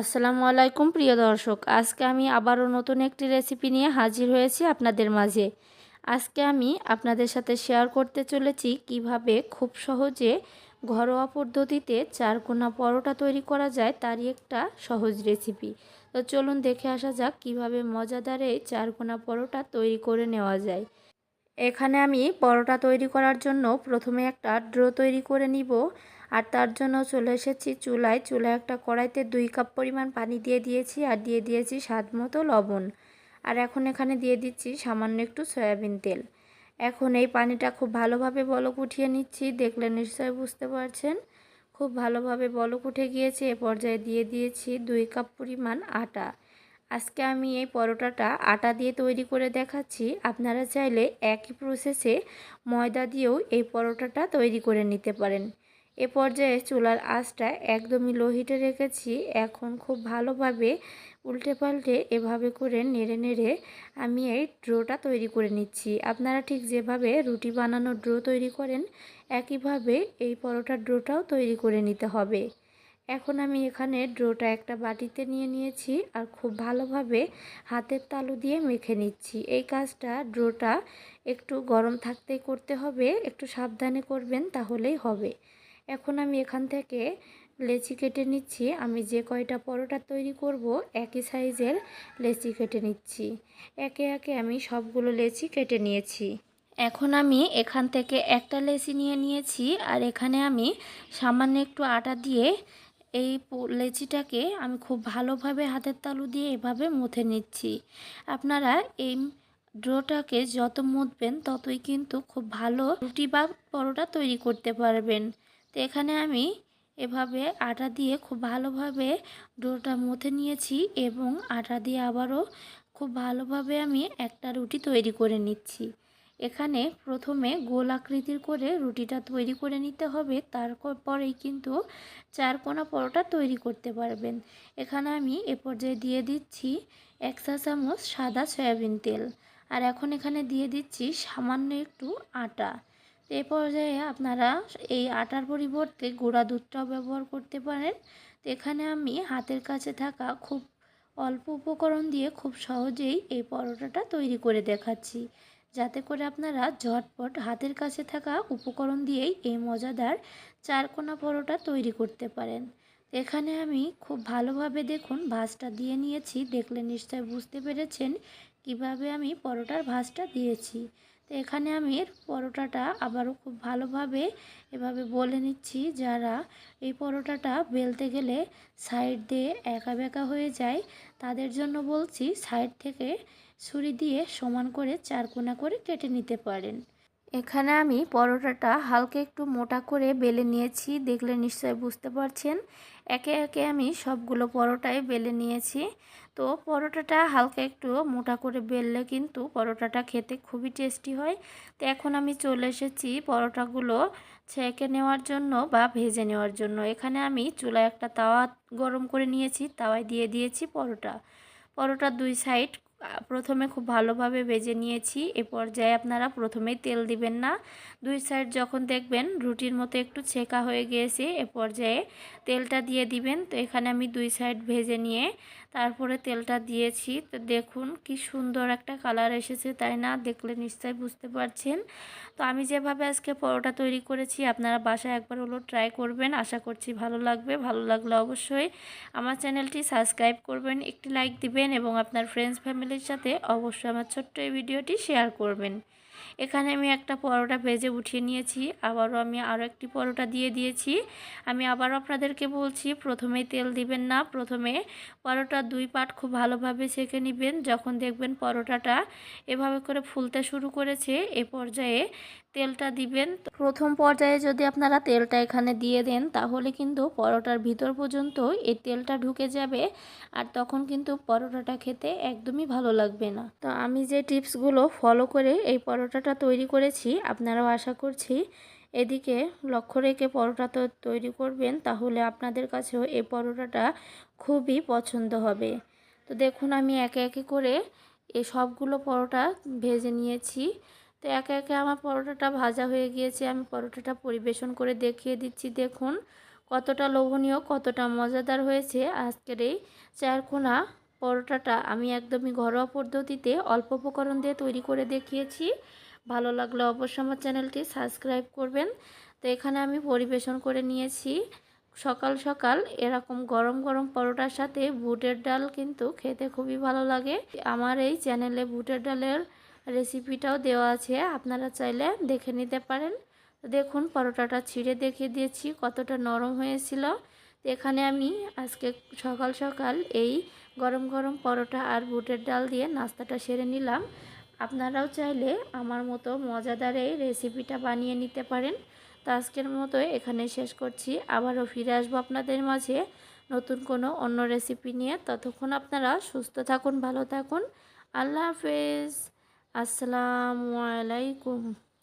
আসসালামু আলাইকুম, প্রিয় দর্শক। আজকে আমি আবারও নতুন একটি রেসিপি নিয়ে হাজির হয়েছি আপনাদের মাঝে। আজকে আমি আপনাদের সাথে শেয়ার করতে চলেছি কীভাবে খুব সহজে ঘরোয়া পদ্ধতিতে চারকোনা পরোটা তৈরি করা যায়, তারই একটা সহজ রেসিপি তো চলুন দেখে আসা যাক কীভাবে মজাদার এই চারকোনা পরোটা তৈরি করে নেওয়া যায়। এখানে আমি পরোটা তৈরি করার জন্য প্রথমে একটা ড্রো তৈরি করে নিব, আর তার জন্য চলে এসেছি চুলায়। চুলায় একটা কড়াইতে দুই কাপ পরিমাণ পানি দিয়ে দিয়েছি, আর দিয়ে দিয়েছি স্বাদ মতো লবণ। আর এখন এখানে দিয়ে দিচ্ছি সামান্য একটু সয়াবিন তেল। এখন এই পানিটা খুব ভালোভাবে বলক উঠিয়ে নিচ্ছি। দেখলে নিশ্চয়ই বুঝতে পারছেন, খুব ভালোভাবে বলক উঠে গিয়েছে। এ পর্যায়ে দিয়ে দিয়েছি দুই কাপ পরিমাণ আটা। আজকে আমি এই পরোটাটা আটা দিয়ে তৈরি করে দেখাচ্ছি। আপনারা চাইলে একই প্রসেসে ময়দা দিয়েও এই পরোটাটা তৈরি করে নিতে পারেন। এ পর্যায়ে চুলার আঁচটা একদমই লো হিটে রেখেছি। এখন খুব ভালোভাবে উল্টে পাল্টে এভাবে করে নেড়ে নেড়ে আমি এই ড্রোটা তৈরি করে নিচ্ছি। আপনারা ঠিক যেভাবে রুটি বানানোর ড্রো তৈরি করেন, একইভাবে এই পরোটার ড্রোটাও তৈরি করে নিতে হবে। এখন আমি এখানে ড্রোটা একটা বাটিতে নিয়ে নিয়েছি আর খুব ভালোভাবে হাতের তালু দিয়ে মেখে নিচ্ছি। এই কাজটা ড্রোটা একটু গরম থাকতেই করতে হবে, একটু সাবধানে করবেন তাহলেই হবে। এখন আমি এখান থেকে লেচি কেটে নিচ্ছি। আমি যে কয়টা পরোটা তৈরি করব, একই সাইজের লেচি কেটে নিচ্ছি। একে একে আমি সবগুলো লেচি কেটে নিয়েছি। এখন আমি এখান থেকে একটা লেচি নিয়ে নিয়েছি আর এখানে আমি সামান্য একটু আটা দিয়ে এই লেচিটাকে আমি খুব ভালোভাবে হাতের তালু দিয়ে এভাবে মুথে নিচ্ছি। আপনারা এই ড্রোটাকে যত মুথবেন ততই কিন্তু খুব ভালো রুটি বা পরোটা তৈরি করতে পারবেন। তো এখানে আমি এভাবে আটা দিয়ে খুব ভালোভাবে ডোটা মথে নিয়েছি এবং আটা দিয়ে আবারও খুব ভালোভাবে আমি একটা রুটি তৈরি করে নিচ্ছি। এখানে প্রথমে গোল আকৃতির করে রুটিটা তৈরি করে নিতে হবে তারপরেই কিন্তু চারকোনা পরোটা তৈরি করতে পারবেন। এখানে আমি এ পর্যায়ে দিয়ে দিচ্ছি এক চা চামচ সাদা সয়াবিন তেল, আর এখন এখানে দিয়ে দিচ্ছি সামান্য একটু আটা। এ পর্যায়ে আপনারা এই আটার পরিবর্তে গুঁড়া দুধটাও ব্যবহার করতে পারেন। তো এখানে আমি হাতের কাছে থাকা খুব অল্প উপকরণ দিয়ে খুব সহজেই এই পরোটাটা তৈরি করে দেখাচ্ছি। যাতে করে আপনারা ঝটপট হাতের কাছে থাকা উপকরণ দিয়েই এই মজাদার চারকোনা পরোটা তৈরি করতে পারেন। এখানে আমি খুব ভালোভাবে দেখুন ভাজটা দিয়ে নিয়েছি। দেখলে নিশ্চয় বুঝতে পেরেছেন কীভাবে আমি পরোটার ভাজটা দিয়েছি। তো এখানে আমি পরোটাটা আবারও খুব ভালোভাবে এভাবে বলে নিচ্ছি, যারা এই পরোটাটা বেলতে গেলে সাইড দিয়ে একা বেঁকা হয়ে যায়, তাদের জন্য বলছি সাইড থেকে ছুরি দিয়ে সমান করে চারকোনা করে কেটে নিতে পারেন। এখানে আমি পরোটাটা হালকা একটু মোটা করে বেলে নিয়েছি, দেখলে নিশ্চয় বুঝতে পারছেন। একে একে আমি সবগুলো পরোটাই বেলে নিয়েছি। তো পরোটাটা হালকা একটু মোটা করে বেললে কিন্তু পরোটাটা খেতে খুবই টেস্টি হয়। তো এখন আমি চলে এসেছি পরোটাগুলো ছেঁকে নেওয়ার জন্য বা ভেজে নেওয়ার জন্য। এখানে আমি চুলায় একটা তাওয়া গরম করে নিয়েছি, তাওয়ায় দিয়ে দিয়েছি পরোটা। পরোটার দুই সাইড প্রথমে খুব ভালোভাবে ভেজে নিয়েছি। এ পর্যায়ে আপনারা প্রথমেই তেল দিবেন না। দুই সাইড যখন দেখবেন রুটির মতো একটু ছেঁকা হয়ে গিয়েছে, এ পর্যায়ে তেলটা দিয়ে দিবেন। তো এখানে আমি দুই সাইড ভেজে নিয়ে তারপরে তেলটা দিয়েছি। তো দেখুন কি সুন্দর একটা কালার এসেছে, তাই না? দেখলে নিশ্চয়ই বুঝতে পারছেন। তো আমি যেভাবে আজকে পরোটা তৈরি করেছি, আপনারা বাসায় একবার হলো ট্রাই করবেন। আশা করছি ভালো লাগবে। ভালো লাগলে অবশ্যই আমার চ্যানেলটি সাবস্ক্রাইব করবেন, একটি লাইক দিবেন এবং আপনার ফ্রেন্ডস ফ্যামিলির সাথে অবশ্যই আমার ছোট্ট এই ভিডিওটি শেয়ার করবেন। এখানে আমি একটা পরোটা ভেজে উঠিয়ে নিয়েছি, আবারও আমি আরও একটি পরোটা দিয়ে দিয়েছি। আমি আবারও আপনাদেরকে বলছি, প্রথমেই তেল দিবেন না, প্রথমে পরোটা দুই পাট খুব ভালোভাবে সেঁকে নেবেন। যখন দেখবেন পরোটাটা এভাবে করে ফুলতে শুরু করেছে, এ পর্যায়ে তেলটা দিবেন। প্রথম পর্যায়ে যদি আপনারা তেলটা এখানে দিয়ে দেন, তাহলে কিন্তু পরোটার ভিতর পর্যন্ত এই তেলটা ঢুকে যাবে আর তখন কিন্তু পরোটাটা খেতে একদমই ভালো লাগবে না। তো আমি যে টিপসগুলো ফলো করে এই পরোটাটা তৈরি করেছি, আপনারাও আশা করছি এদিকে লক্ষ্য রেখে পরোটা তো তৈরি করবেন, তাহলে আপনাদের কাছেও এই পরোটাটা খুবই পছন্দ হবে। তো দেখুন, আমি একে একে করে এই সবগুলো পরোটা ভেজে নিয়েছি। তো একে একে আমার পরোটাটা ভাজা হয়ে গিয়েছে, আমি পরোটাটা পরিবেশন করে দেখিয়ে দিচ্ছি। দেখুন কতটা লোভনীয়, কতটা মজাদার হয়েছে। আজকের এই চারকোনা পরোটাটা আমি একদমই ঘরোয়া পদ্ধতিতে অল্প উপকরণ দিয়ে তৈরি করে দেখিয়েছি। ভালো লাগলে অবশ্যই আমার চ্যানেলটি সাবস্ক্রাইব করবেন। তো এখানে আমি পরিবেশন করে নিয়েছি। সকাল সকাল এরকম গরম গরম পরোটার সাথে বুটের ডাল কিন্তু খেতে খুবই ভালো লাগে। আমার এই চ্যানেলে বুটের ডালের রেসিপিটাও দেওয়া আছে, আপনারা চাইলে দেখে নিতে পারেন। দেখুন, পরোটাটা ছিঁড়ে দেখিয়ে দিয়েছি, কতটা নরম হয়েছিল। এখানে আমি আজকে সকাল সকাল এই গরম গরম পরোটা আর বুটের ডাল দিয়ে নাস্তাটা সেরে নিলাম। আপনারাও চাইলে আমার মতো মজাদার এই রেসিপিটা বানিয়ে নিতে পারেন। তো আজকের মতো এখানে শেষ করছি। আবারও ফিরে আসব আপনাদের মাঝে নতুন কোনো অন্য রেসিপি নিয়ে। ততক্ষণ আপনারা সুস্থ থাকুন, ভালো থাকুন। আল্লাহ হাফেজ। আসসালামু আলাইকুম।